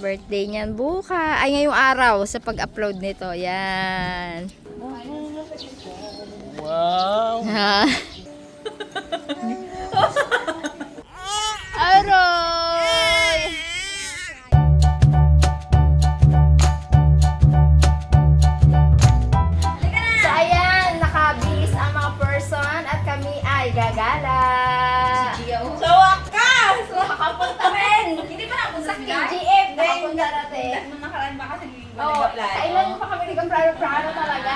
Birthday niyan buka. Ay, ngayong araw sa pag-upload nito. Yan. Wow! Ha? Aroy! Oo, nag-apply? kailan pa kami nagkamprano-prano talaga.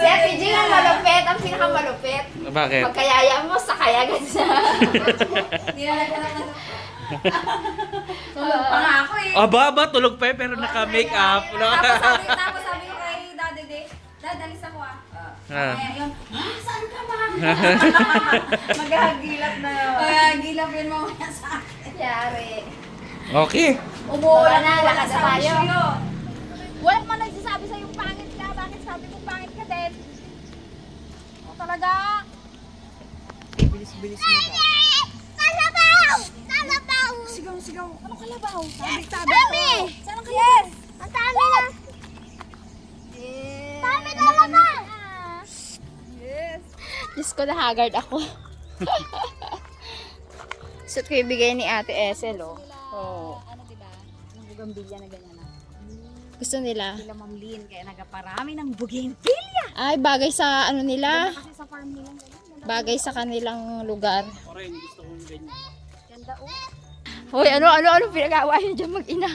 Si Ate Jill ang malupit, ang pinakamalupit. Bakit? Pagkayaya mo, sakay agad siya. Hindi na nagkaroon ng... Tulog pa nga ako eh. Aba, aba, tulog pa eh, pero naka-make up. No? Tapos sabi, tapos sabi ko kay Daddy De, Dad, alis ako ah. Ah. Kaya yun, ah, saan ka ba? Maghahagilap na yun. Maghahagilap yun mamaya sa akin. Yari. Okay. Umuulan na, lakad na tayo. Wala man nagsasabi sa yung pangit ka. Bakit sabi ko pangit ka din? O talaga? Bilis-bilis mo ba? Kalabaw! Kalabaw! Sigaw, sigaw. Anong kalabaw? Sabi, sabi ko. Saan ang kalabaw? Yes! Ang dami na! Yes! Dami na naman! Yes! Diyos ko, nahagard ako. Suit ko ibigay ni Ate Esel, oh. Oo. Bugambilya na ganyan na. Gusto nila. Sila Ma'am Lynn, kaya nagaparami ng bougainvillea. Ay, bagay sa ano nila. Kasi sa farm nila ganyan. Bagay sa kanilang lugar. Oren, gusto kong ganyan. Ganda oh. Hoy, ano, ano, ano pinagawa niyo dyan mag-ina?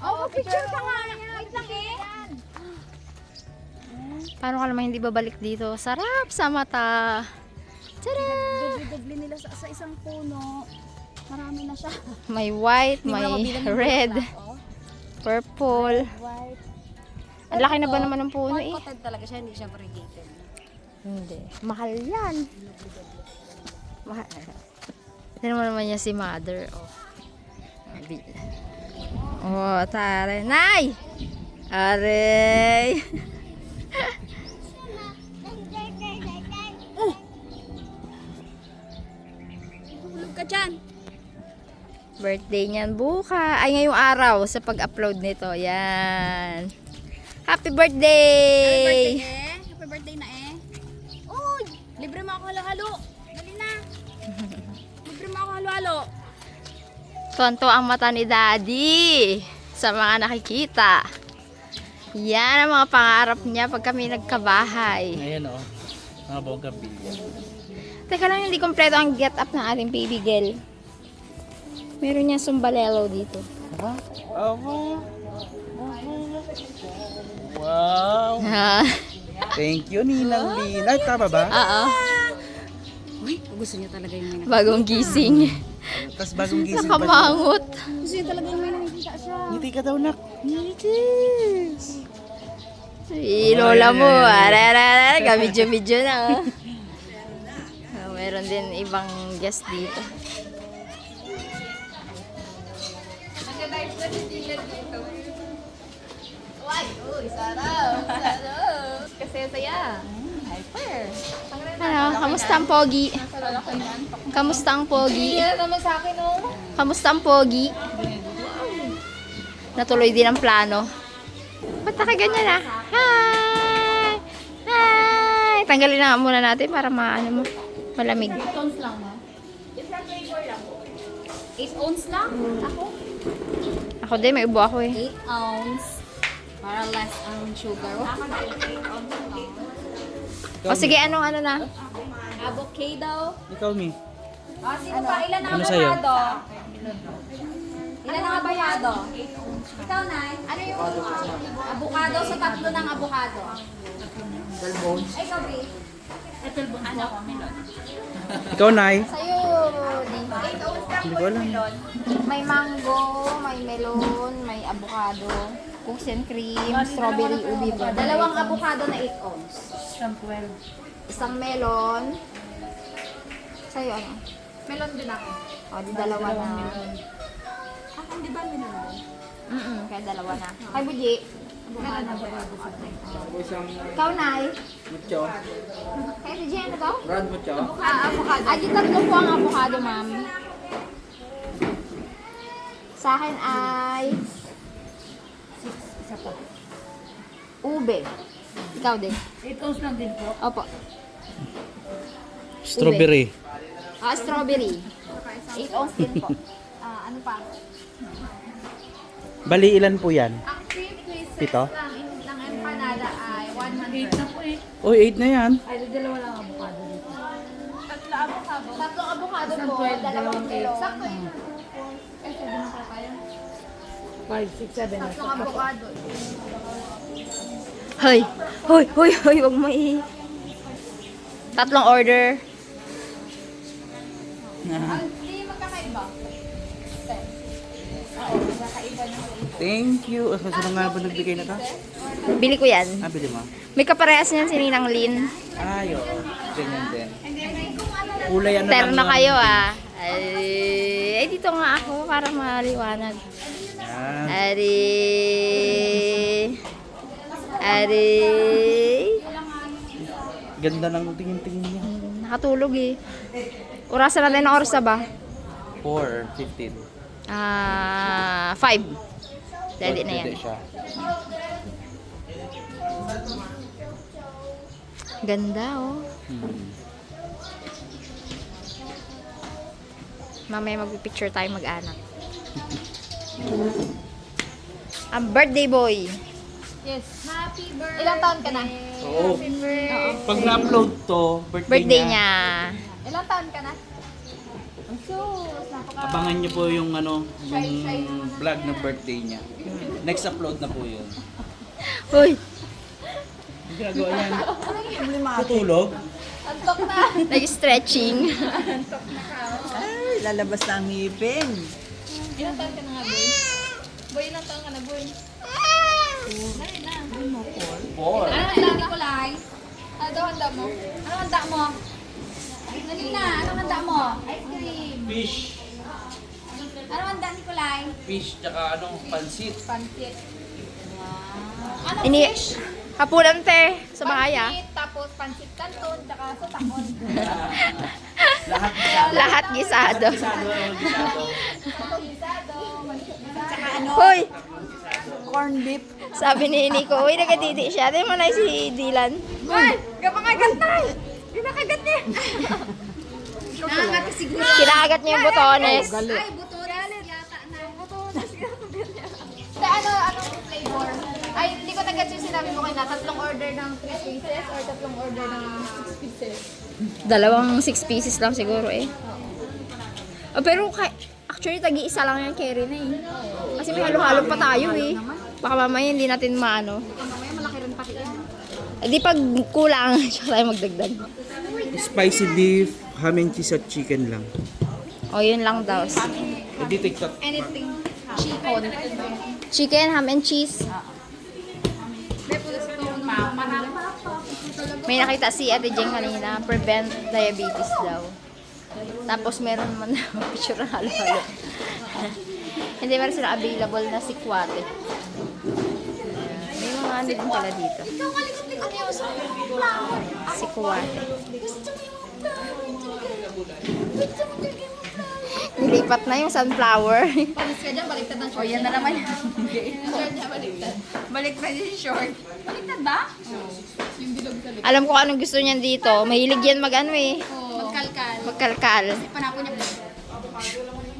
Oh, picture ka nga. Wait lang eh. Paano ka naman hindi babalik dito? Sarap sa mata. Tara! Dubli-dubli nila sa, sa isang puno. Marami na siya. May white, may red, oh. purple. White. Ang laki na ba naman ng puno eh? Potted talaga siya, hindi siya variegated. Hindi. Mahal yan. Mahal. Tignan mo naman niya si mother. Oh. Oh, tare. Nay! Aray! Tulog ka dyan. Birthday niyan buka. Ay, ngayong araw sa pag-upload nito. Yan. Happy birthday! Happy birthday eh. Happy birthday na eh. Uy! Libre mo ako halo-halo. Dali na. Libre mo ako halo-halo. Tonto ang mata ni Daddy sa mga nakikita. Yan ang mga pangarap niya pag kami nagkabahay. Ayan o. Mga bonggabilya. Teka lang, hindi kompleto ang get up ng ating baby girl. Meron niya sumbalelo dito. Aba? Wow! Ha? Thank you, Ninang Lin. Ay, tama ba? Oo. Uy, gusto niya talaga yung may Bagong gising. Tapos bagong gising pa. Nakamangot. Gusto niya talaga yung may nakikita siya. Ngiti ka daw, nak. Si lola mo. Ararara. Gamidyo-midyo na. oh. Ah, meron din ibang guest dito. Uy, uy, sarap. Sarap. Kasi saya. Hyper. Ano, kamusta ang pogi? Kamusta ang pogi? naman sa akin oh. Kamusta ang pogi? Natuloy din ang plano. Ba't nakaganyan ah? Hi! Hi! Tanggalin na muna natin para maano mo. Malamig. 8 ounce lang mo. 8 ounce lang? Ako? Ako din, may ubo ako eh. 8 ounce. Para less ang sugar. O sige, anong ano na? Avocado. Ikaw, Mi. Ah, sino pa? Ilan ang Ano sa'yo? avocado? Ilan ang avocado? Ikaw, Nay? Ano yung avocado sa tatlo ng avocado? Ay, ikaw, B. Ano? Ikaw, Nay. Sa'yo, di. Hindi ko alam. May mango, may melon, may avocado, cookies and cream, strawberry, ubi ba? Dalawang avocado na 8 ounce. Isang melon. Sa'yo ano? Melon din ako. O, di dalawa na. Ah, hindi ba melon? Mm kaya dalawa na. Kay Buji, Ikaw, Nay. Mucho. Kaya si Jen, daw? Brad mucho. Ah, avocado. Ah, di tatlo po ang avocado, ma'am. Sa akin ay... Isa pa. Ube. Ikaw din. 8 ounce lang din po. Opo. Strawberry. Ah, strawberry. 8 ounce din po. Ah, ano pa? Bali, ilan po yan? Ang 3 pieces Pito? lang in- ng empanada ay 100. 8 na po eh. Uy, 8 na yan. Ay, dalawa lang ang avocado dito. Tatlo avocado. Tatlong avocado po. 12, Dalawang kilo. Sakto yun. Eh, pwede na pala tayo. 5, 6, 7. Tatlong avocado. Hoy! Hoy! Hoy! Hoy! Huwag mo i... Tatlong order. Hindi Thank you. Ah, Sino nga ba nagbigay na ka? Bili ko yan. Ah, bili mo. May kaparehas niyan si Ninang Lin. Ay, oo. Ganyan din. Kulay ano Terno lang yun. kayo ah. Ay, ay, dito nga ako para maliwanag. Yan. Ari. Ari. Ganda ng tingin-tingin niya. Nakatulog eh. Orasan natin ng oras na ba? 4, 15. Ah, 5. Pwede na yan. Siya. Ganda oh. Hmm. Mamaya magpipicture tayo mag-anak. Ang birthday boy. Yes. Happy birthday. Ilang taon ka na? Oo. Pag na-upload to, birthday, Birthday niya, niya. Ilang taon ka na? Sus, napaka... abangan niyo po yung ano, yung vlog ng birthday niya. Next upload na po yun. Uy, Ang ginagawa yan. Tutulog? antok na. Nag-stretching. Ay, lalabas na ang ngipin. Ilang taon ka na nga, boy? Boy, ilang taon ka na, boy? Dali na. Four. Ano handa ni Kulay? Ano daw handa mo? Ano handa mo? Dali na, ano handa mo? Ice cream. Fish. Ano handa ni Kulay? Fish, tsaka ano, pansit. Pancit. Ano Ini, fish? hapunan te, sa bahay ah. Pancit, tapos pancit canton, tsaka sotakon. Lahat Lahat gisado. gisado. gisado. Gisado, tsaka ano? Hoy, Corn beef. sabi ni Nico, uy, nagadidi siya. Di mo na si Dylan. Ay, kapakagat na! Pinakagat niya! Nakakati siguro. Kinakagat niya yung botones. Ay, butones yata na. Butones Sa ano, anong flavor? Ay, hindi ko nagat yung sinabi mo kayo na tatlong order ng 3 pieces or tatlong order ng 6 pieces. Dalawang six pieces lang siguro eh. Oh, pero kay, actually, tagi-isa lang yung carry na eh. Kasi may halo-halo pa tayo eh. Baka mamaya hindi natin maano. Mamaya malaki rin pati yan. Eh di pag kulang, siya tayo magdagdag. Spicy beef, ham and cheese at chicken lang. O, yun lang daw. Hindi tiktok. Anything. Chicken. Chicken, ham and cheese. May nakita si Ate Jeng kanina, prevent diabetes daw. Tapos meron man picture ng halo-halo. Hindi meron sila available na sikwate. May mga ano din pala dito. Ano yung flower? Nilipat na yung sunflower. Palis ka dyan, baliktad ng short. O, yan na naman short niya, baliktad. Balik pa yung short. Baliktad ba? Yung bilog sa likod. Alam ko anong gusto niyan dito. Mahilig yan mag ano eh. Magkalkal. Magkalkal. Panako niya.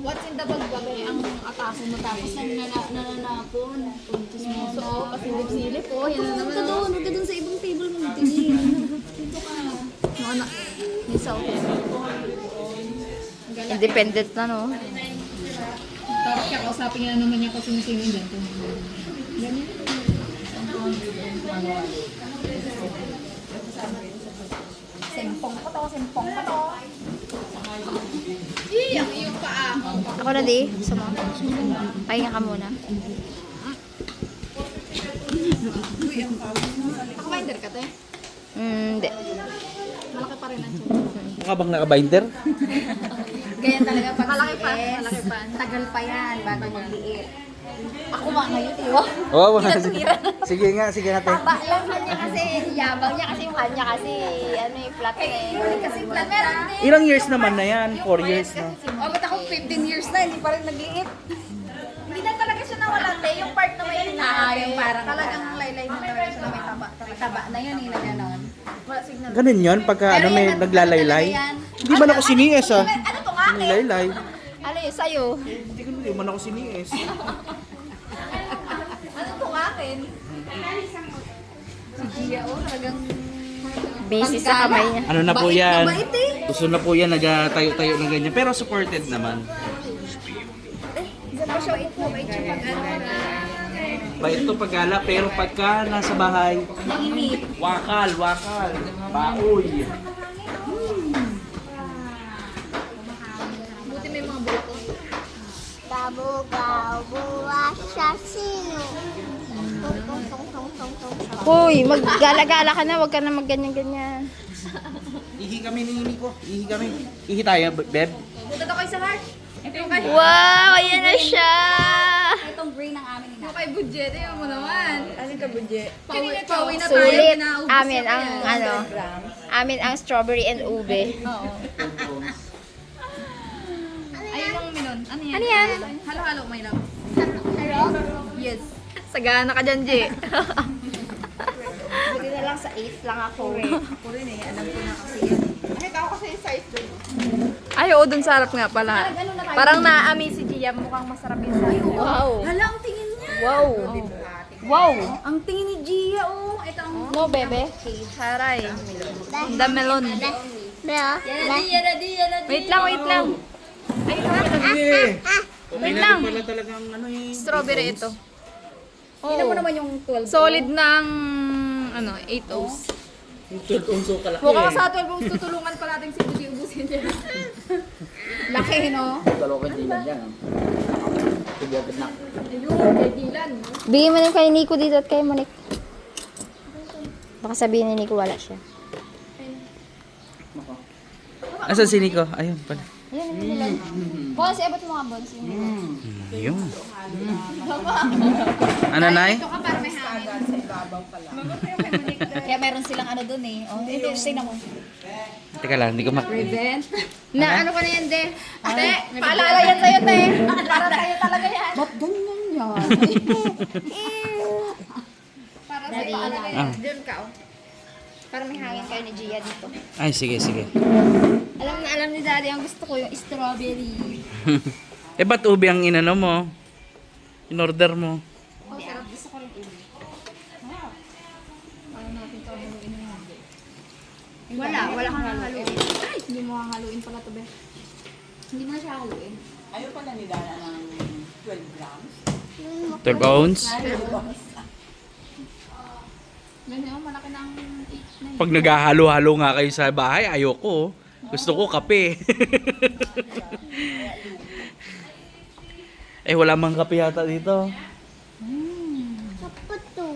What's in the bag ba? Ang atako mo tapos nanana- nananapon. Puntos mo. So, pasilip-silip po. Yan na naman. Huwag ka doon. Huwag ka doon sa ibang table mo. Tingin. Dito ka. Mga anak. May south. Independent na no. Tapos kaya kausapin niya naman niya kung sino-sino dyan. Ganyan. Sempong ko to, sempong ko to. Iyang iyong paa. Ako na di. Mo? Pahinga ka muna. Ako binder ka to eh. Mm, Hindi. Malaki pa rin ang tiyan. Mukha bang naka-binder? Ganyan talaga pag malaki pa, malaki pa. Tagal pa yan bago magliit. Ako nga ngayon, di ba? Oh, sige nga, sige nga, te. Taba lang kanya kasi, yabang niya kasi yung kanya kasi, ano yung flat na eh. Kasi plan meron din. Ilang years naman na yan? 4 years na. Oh, ba't ako 15 years na, hindi pa rin nag-iit. Hindi na talaga siya nawala, te. Yung part na may Ah, yung parang talagang laylay na talaga siya na may taba. May taba na yun, eh, na gano'n. Wala signal. Ganun yun, pagka ano, may naglalaylay. Hindi man ako sinies, ah. Ano to nga? Nilaylay. Ano yun, sa'yo? Hindi ko hindi man ako sinies. Akin? Si Gia, oh, talagang... Busy sa kamay niya. Ano na po Bait na yan? bait eh. Gusto na po yan, nagtayo-tayo ng ganyan. Pero supported naman. Isa pa siya, ito, may tsipag ano na. Bait to pagala, pero pagka nasa bahay, Mainit. wakal, wakal, baoy. Buti may mga buto. Tabugaw, buwas sa sino. Hoy, maggala-gala ka na, wag ka na magganyan-ganyan. Ihi kami ni Ini ko. Ihi kami. Ihi tayo, beb. Buto daw kayo sa heart. Ito yung kay... Wow, ayan na siya! Itong brain ng amin ni Kay budget, yun mo naman. Anong ka, budget? Pauwi, pauwi na tayo. Sulit. Amin ang yan. ano, amin ang strawberry and ube. Oo. Ayun ang minon. Ano yan? Ano yan? Halo-halo, may love. Yes. Sagana ka dyan, Ji. Buti na lang sa 8 lang ako. Ako rin eh. Alam ko na kasi yan. Ay, oo, dun sa harap nga pala. Parang naami si Gia, mukhang masarap yung sa'yo. Wow. Hala, ang tingin niya. Wow. Wow. Ang tingin ni Gia, oh. Ito ang... No, bebe. Haray. The melon. Yan na di, yan na di. Wait lang, wait lang. Wait lang. pala talagang ano eh. Strawberry ito. Tingnan mo naman yung 12. Solid ng, ano, 8 O's. Third unso kalaki. Mukha ka sa 12 rooms, tutulungan pa natin si Budi ubusin niya. Laki, no? Dalawa ka dilan yan. Tubogit na. Ayun, kay Dylan. Bigyan mo na kay Nico dito at kay Monique. Baka sabihin ni Nico wala siya. Asan si Nico? Ayun pala. Ayun, ayun, nila. Boss, abot mo nga, Boss. Yung Ayun. Ano, Nay? Ito ka para may hangin. Kaya meron silang ano dun eh. Oh, ito, tingnan mo. Teka lang, hindi ko mak... Prevent. Na ano ka na yan, De? Ate, paalala yan sa'yo, te. Para sa'yo talaga yan. Ba't ganyan yan? para sa'yo paalala yan. Ah. Doon ka, oh. Para may hangin kayo ni Gia dito. Ay, sige, sige. Alam na alam ni Daddy, ang gusto ko yung strawberry. eh, ba't ube ang inano mo? In-order mo? Oh, sarap. Gusto ko rin ubi. Wala, wala kang haluin. Ay, hindi mo haluin pala to, be. Hindi mo na siya haluin. 12 ounce? Ganyan, oh, malaki na ang 8 na yun. Pag naghahalo-halo nga kayo sa bahay, ayoko. Gusto ko kape. eh, wala mang kape yata dito. tapos to.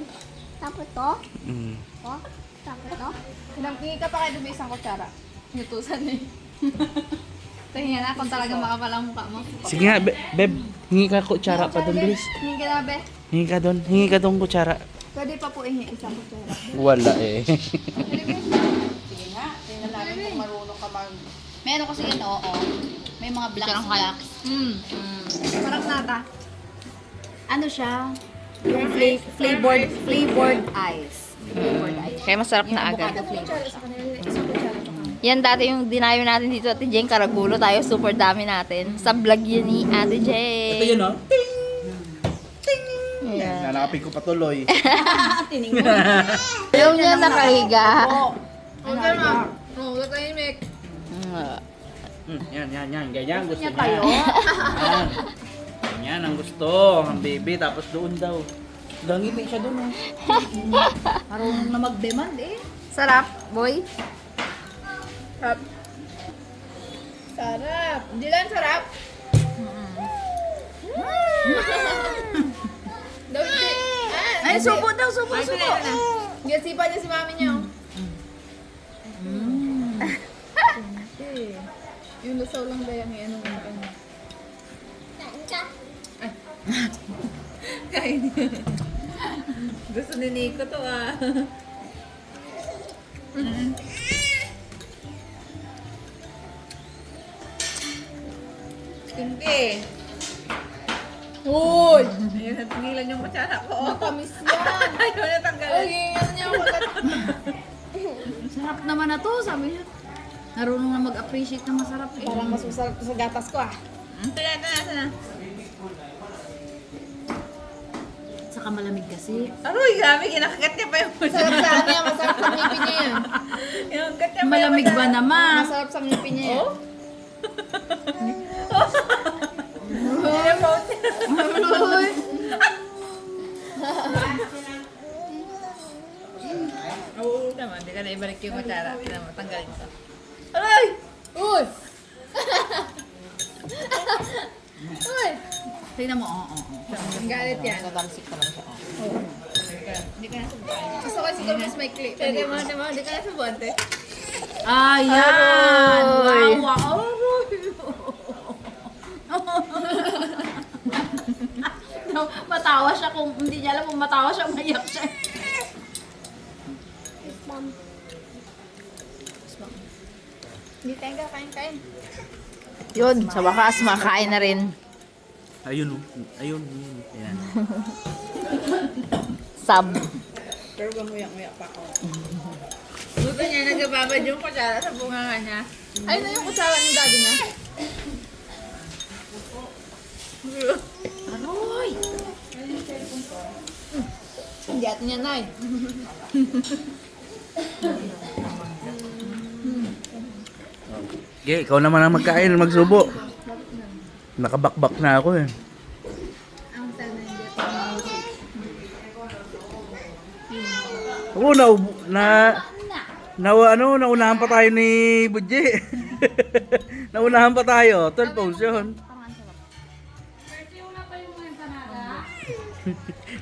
Tapos to? Mm. Oh, tapos to? Hingi ka pa kayo doon isang kutsara. Yutusan eh. Tingnan na kung talagang makapala ang mukha mo. Sige nga, be- Beb, hingi ka kutsara pa doon, bilis. Hingi ka na, be. Hingi ka doon, hingi ka doon kutsara. Pwede pa po ihingi isang kutsara. Wala eh. May ano kasi yan, oo. May mga blocks blocks. Mm. Parang nata. Ano siya? Yung fla- flavored, flavored ice. Flavored ice. Kaya masarap na agad. Yan dati yung dinayo natin dito Ate Jeng, Karagulo tayo, super dami natin. Sa vlog yun ni Ate Jeng. Ito yun, oh. Yeah. Nanakapin ko patuloy. Yung niya nakahiga. Okay na. Oo, katahimik. Mm, yan, yan, yan. Ganyan gusto Niya tayo. Yan. Ganyan ang gusto. Ang baby. Tapos doon daw. Gangipin siya doon, oh. Marunong na mag-demand eh. Sarap, boy. Sarap. Sarap. Dilan, sarap. Daw hindi. Ay, subo daw, subo, subo. Gasipa niya si mami niya. oh. Eh, Yung lusaw lang ba yung ano ano. Kain ka. Kain. Gusto ni Nico to ah. Hindi. Uy! Ayun, natingilan yung kutsara ko. Matamis yan. Ayaw na tanggalin. Ay, yan niya ako. Sarap naman na to, sabi niya. Narunong na mag-appreciate ng masarap eh. Parang mas masarap sa gatas ko ah. Na, ito na, ito na. Saka malamig kasi. Aroy, grabe, kinakagat niya pa yung Sarap sa niya, masarap sa ngipin niya yan. Yung gat niya pa yung Malamig ba naman? Masarap sa ngipin niya yan. Yung niya. Oo, tama. Hindi ka na ibalik yung kutsara. Mo, tanggalin ko. Aray! Uy! Uy! Tingnan mo, oo, oo. oo. Galit yan. Tatalsik pa lang siya. Hindi ka na Gusto ko siguro mas may clip. Pwede mo, di mo, hindi ka na subuante. Ayan! Wow, wow. No, matawa siya kung hindi niya alam kung matawa siya, mayak siya. Hindi tayo kain-kain. Yun, sa wakas, makain na rin. Ayun, oh. ayun. ayun. Ayan. Sub. Pero gamuyak-muyak pa ako. Buto niya, nagababad yung kutsara sa bunganga niya. Ayun na yung kutsara ng daddy niya. Aroy! Atin niya, Nay. Okay, ikaw naman ang magkain, magsubo. Nakabakbak na ako eh. Oo, na, na, na, ano, naunahan pa tayo ni Budje. naunahan pa tayo. 12 pounds yun.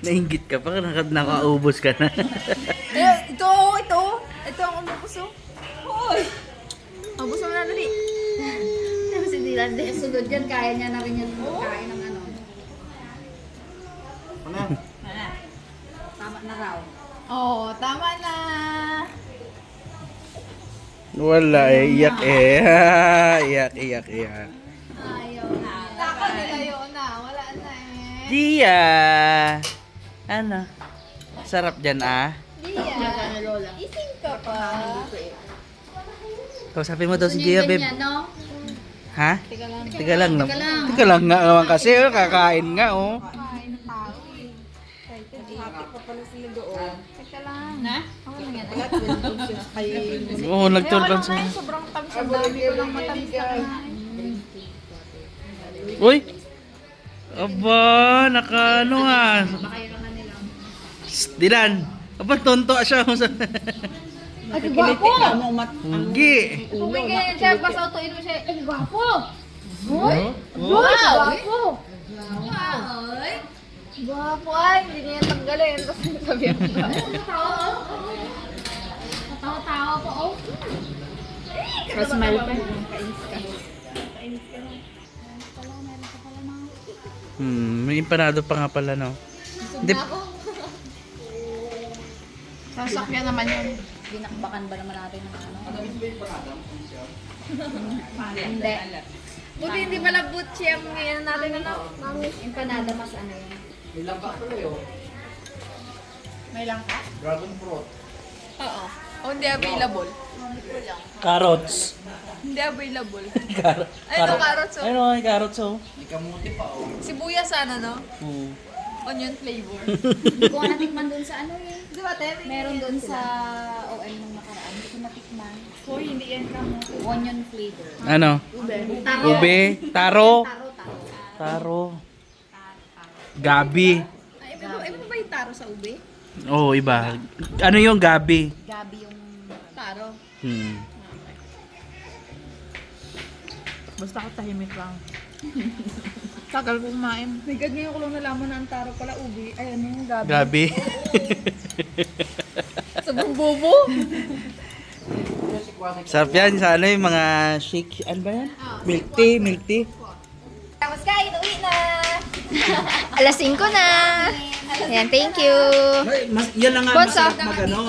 Nainggit ka pa, naka, nakaubos ka na. Eh, ito, ito. Ito ang umubos, oh. Hoy! Ubus mo na dali. Si Dylan din. Sunod yan, kaya niya na rin yan kain ng ano. Tama na raw. Oo, tama na. Wala eh, iyak eh. iyak, iyak, iyak. Ayaw na. Takot nilayo na. Wala na eh. Dia! Ano? Sarap dyan ah. Diya. Lola. Ising ka pa. Kausapin mo daw si Gia, babe. No? Ha? Teka lang. Teka lang? Teka lang. Teka lang nga naman kasi, oh, kakain nga, oh. Teka lang. Na? Ako lang yan. Oo, oh, nagtulpan Wala sa... sobrang tamis. Ang dami ko lang matamis na kinain. Uy! Aba, naka ano ah. Dilan! Aba, tonto siya. Ay, gwapo! Hindi. Kung may ganyan siya, basta utuin mo siya. Eh, gwapo! Huh? Wow! Gwapo! Ay! Gwapo ay! Hindi niya tanggalin. Tapos sabihan ko. Tawa-tawa po, oh. Mas smile pa. Hmm, may empanado pa nga pala, no? Hindi, Sasakyan naman yun. Dinakbakan ba naman natin ng ano? Hindi. Buti hindi pala butchi ang ngayon natin ano. Empanada mas ano yun. Oo. O hindi available. carrots. Hindi available. Carrot. Ay, no, carrots oh. Ayun, oh, carrots, oh. Sibuyas sana, no? Hmm. Onion flavor. Hindi ko nga natikman dun sa ano eh. Di ba, te? Meron dun sa OM nung nakaraan. Hindi ko natikman. Hoy, hindi yan kamo. Onion flavor. Ano? Taro. Ube, taro, Taro, taro. taro. Gabi. Ay, iba, ba- iba ba yung taro sa ube? Oo, oh, iba. Ano yung gabi? Gabi yung... Taro. Hmm. Basta ako tahimik lang. Tagal ko kumain. May God, ngayon ko lang nalaman na ang taro pala ube. Ay, ano yung gabi? Gabi. Sobrang bobo. Sarap yan sa ano yung mga shake. Ano ba yan? Milk tea, milk tea. Tapos kain, uwi na. Alas 5 na. Ayan, thank you. Ay, Mas, yan na nga Bonso. masarap mag ano.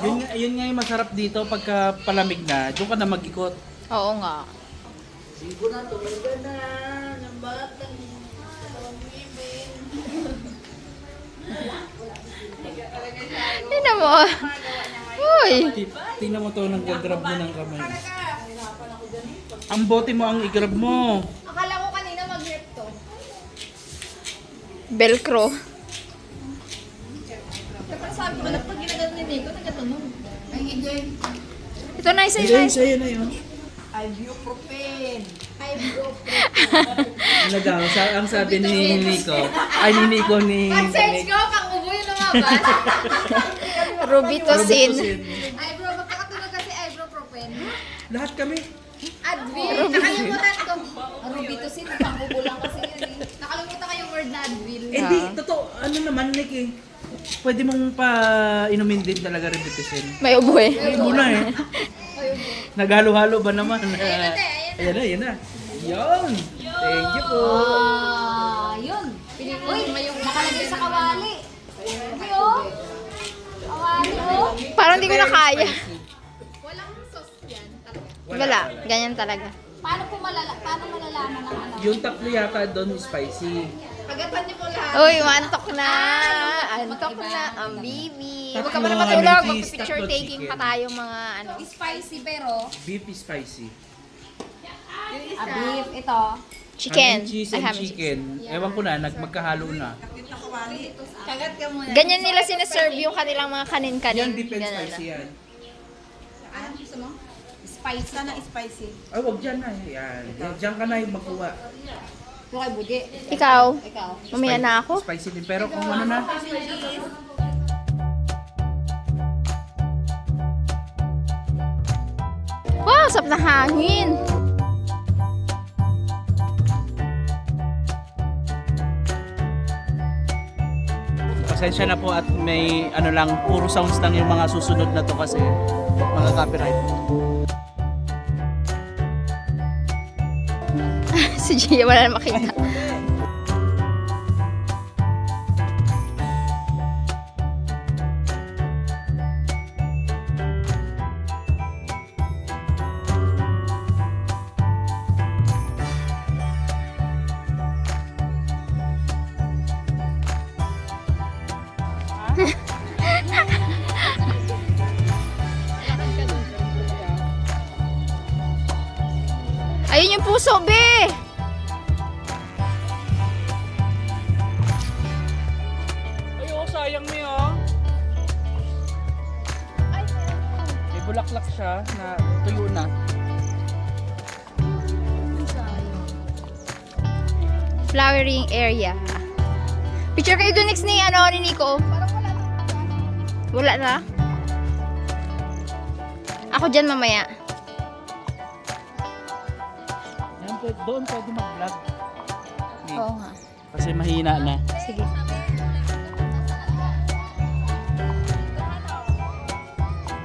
Yun, nga- yun nga yung masarap dito pagka palamig na. Doon ka na mag-ikot. Oo nga. Tingnan mo. Uy. Ti- Tingnan mo to, nag-grab mo ng kamay. Ang bote mo ang i-grab mo. Akala ko kanina mag-grip to. Velcro. Kapag sabi alam pag ginagat ni Nico, nagatunog. Ay. Ito na isa Ayun, isa. sa'yo na yun. Ibuprofen. Ano daw, sa, ang sabi ni Nico, ay ni Nico ni... Search ko, pang ubo yung lumabas. Robitussin. eyebrow, magkakatunog kasi propen. Lahat kami. Advil. Nakalimutan ko. Rubitocin, pang ubo lang kasi yun eh. Nakalimutan ko yung word na Advil. Eh di, totoo, ano naman Nick eh. Pwede mong pa inumin din talaga Robitussin. May ubo eh. Hindi mo na eh. Naghalo-halo ba naman? Ayan na, ayan na. Yun! Thank you po. Ah, yun. Uy, nakalagay sa kawali. Uy, oh. Kawali, oh. Parang di ko na kaya. Walang sauce yan. talaga. Wala. Ganyan talaga. Paano po malala paano malalaman ng ano? Yung tatlo yata doon spicy. Pagatan niyo po lahat. Uy, antok na. Antok na. Ang baby. Huwag ka muna Tatlo, matulog. Mag-picture taking pa tayo mga ano. Spicy pero, Beef spicy. ah, beef, ito. Chicken. Cheese and and cheese. chicken. Ewan ko na, nagmagkahalo na. Kagat ka muna. Ganyan nila sinaserve yung kanilang mga kanin-kanin. Yan, beef and spicy na. yan. Ano gusto mo? Spicy. Sana spicy. Ay, wag dyan na. Yan. Diyan ka na yung magkuha. Ito kay Budi. Ikaw, Ikaw. mamaya na ako. Spicy din. Pero kung ano na, Wow, sap na hangin. pasensya na po at may ano lang, puro sounds lang yung mga susunod na to kasi mga copyright. Si Gia wala na makita. Bulaklak siya na tuyo na. Flowering area. Picture kayo doon next ni, ano, ni Nico. Wala na. Ako dyan mamaya. Yan, doon pwede mag-vlog. Oo nga. Kasi mahina na. Sige.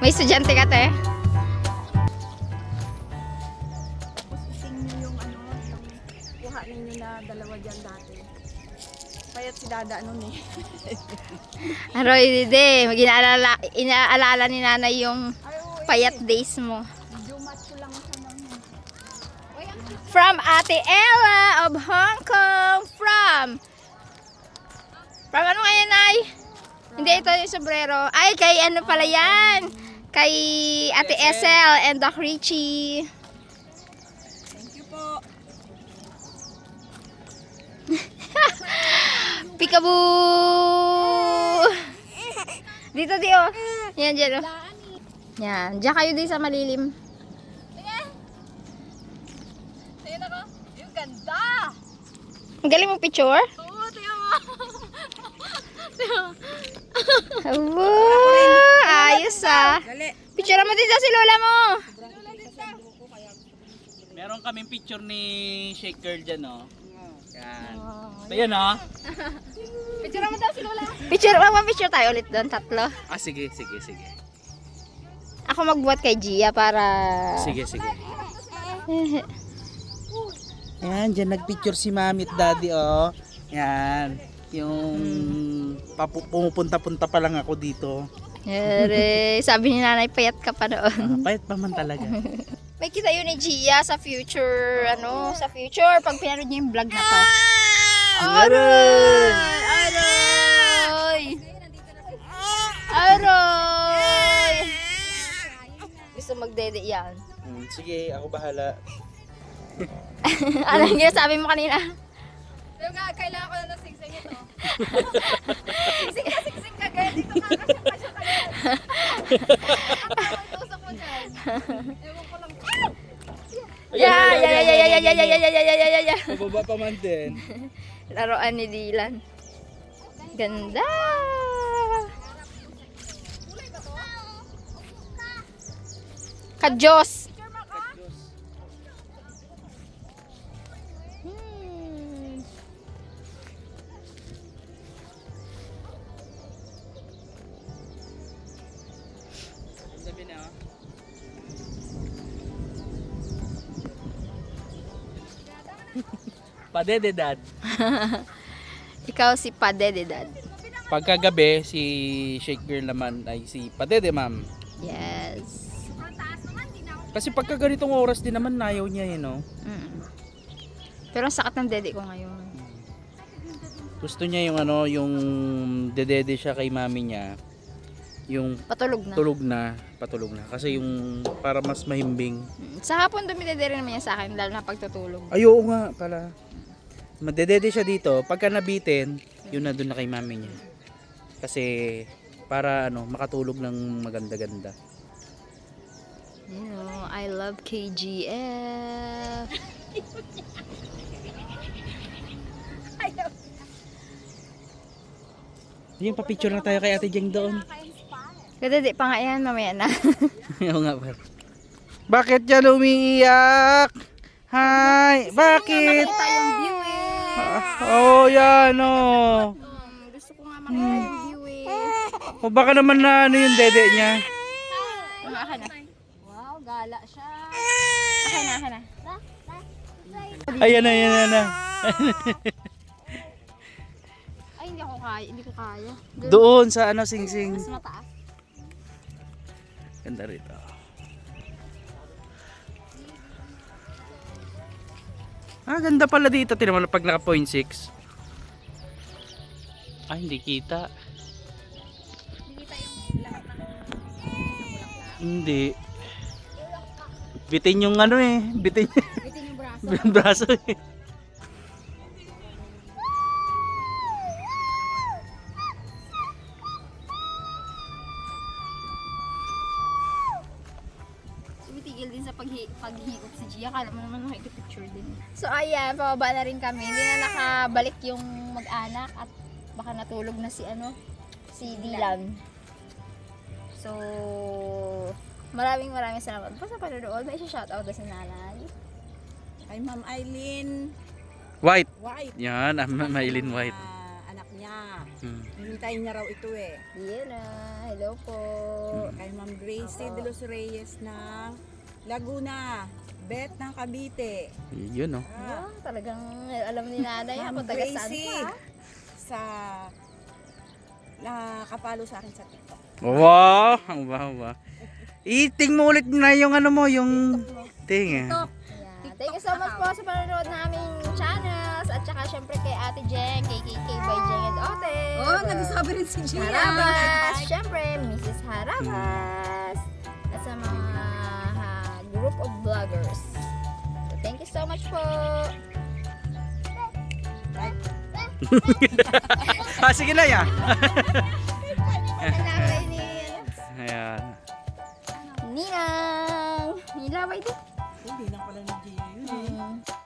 May estudyante ka, te? Tingnan yung ano, yung kuha ninyo na dalawa dyan dati. Payat si Dada nun eh. Aroy, hindi. Ginaalala, inaalala ni nanay yung payat days mo. From Ate Ella of Hong Kong. From. From ano ngayon, Nay? Hindi, ito yung sombrero. Ay, kay ano pala yan? Kay Ate Esel and Doc Richie. Thank you po. Peekaboo! Dito, di oh. Yan, dyan oh. Yan. Diyan kayo di sa malilim. Ayun ako. Yung ganda! Ang galing mo picture? Wow! Ayos ah. Picture mo din sa si lola mo. Meron kaming picture ni Shake Girl dyan, oh. Yan. So, yan, oh. Picture mo daw si Lola. Picture, magpa-picture tayo ulit doon, tatlo. Ah, sige, sige, sige. Ako magbuhat kay Gia para... Sige, sige. Yan, dyan nagpicture si mami at daddy, oh. Yan. Yung papu- pumupunta-punta pa lang ako dito. Ere, sabi ni nanay, payat ka pa noon. Ah, payat pa man talaga. May kita yun ni Gia sa future, ano, sa future, pag pinanood niyo yung vlog na to. Aroy! Aroy! Aroy! Gusto magdede yan. Hmm, sige, ako bahala. ano yung sabi mo kanina? Yung nga, kailangan ko na ng singsing ito. singsing ka, singsing ka, gaya dito kakasya-kasya ka yan. Ang tusok mo dyan. Ewan ko lang. Yeah, yeah, yeah, yeah, yeah, yeah, yeah, yeah, yeah, yeah, yeah, yeah, yeah. Pababa pa man din. Laruan ni Dylan. Ganda! Kadyos! Padede dad. Ikaw si Padede Dad. Pagkagabi, si Shake Girl naman ay si Padede ma'am. Yes. Kasi pagka ganitong oras din naman, nayaw niya yun, no? Mm. Pero ang sakit ng dede ko ngayon. Gusto niya yung ano, yung dedede siya kay mami niya. Yung Patulog na. tulog na, patulog na. Kasi yung para mas mahimbing. Mm. Sa hapon dumidede rin naman yan sa akin, lalo na pagtutulog. Ay, oo nga pala. Madedede siya dito. Pagka nabitin, yun na doon na kay mami niya. Kasi para ano, makatulog ng maganda-ganda. You know, I love KGF. Yung pa-picture na tayo kay Ate Jeng doon. Kadede pa nga yan, mamaya na. Oo nga pala. Bakit yan umiiyak? Hi! Bakit? Makita yung view eh. Oh, yan oh. Um, gusto ko nga makita yung view eh. O baka naman na ano yung dede niya. Ano, akin na. Wow, gala siya. Akin na, akin na. Ayan na, ayan na, ayan na. Ay, hindi ako kaya. Hindi ko kaya. Doon sa ano, sing-sing. Mas mataas. Ganda rito. Ah, ganda pala dito. Tinan mo pag naka 0.6. Ah, hindi kita. Hindi. Bitin yung ano eh. Bitin, Bitin yung braso. yung braso eh. Ayan, pababa na rin kami. Hindi na nakabalik yung mag-anak at baka natulog na si ano, si Dylan. So, maraming maraming salamat po sa panonood. May isa-shoutout na si nanay. Kay Ma'am Eileen White. White. Yan, ah, Ma- Maylin White. ah, anak niya. Hmm. Hintayin niya raw ito eh. Yan na. Hello po. Kay Ma'am Gracie de los Reyes ng Laguna. Beth ng Cavite. Yun oh. Ah, talagang alam ni nanay ako Ma'am taga saan Gracie pa. sa na kapalo sa akin sa TikTok. Wow! Wow, wow. Iting mo ulit na yung ano mo, yung ting eh. Ayan. Thank you so much po sa panonood naming channels at saka syempre kay Ate Jeng, kay KK by Jeng and Ote. Oh, nagsasabi rin si Gia. Harabas! Syempre, Mrs. Harabas! At sa mga ha, group of vloggers. So, thank you so much po! ah, sige na ya. Nilaway ni Ayan. Ninang! Nilaway din. Hindi lang pala ni. Hmm.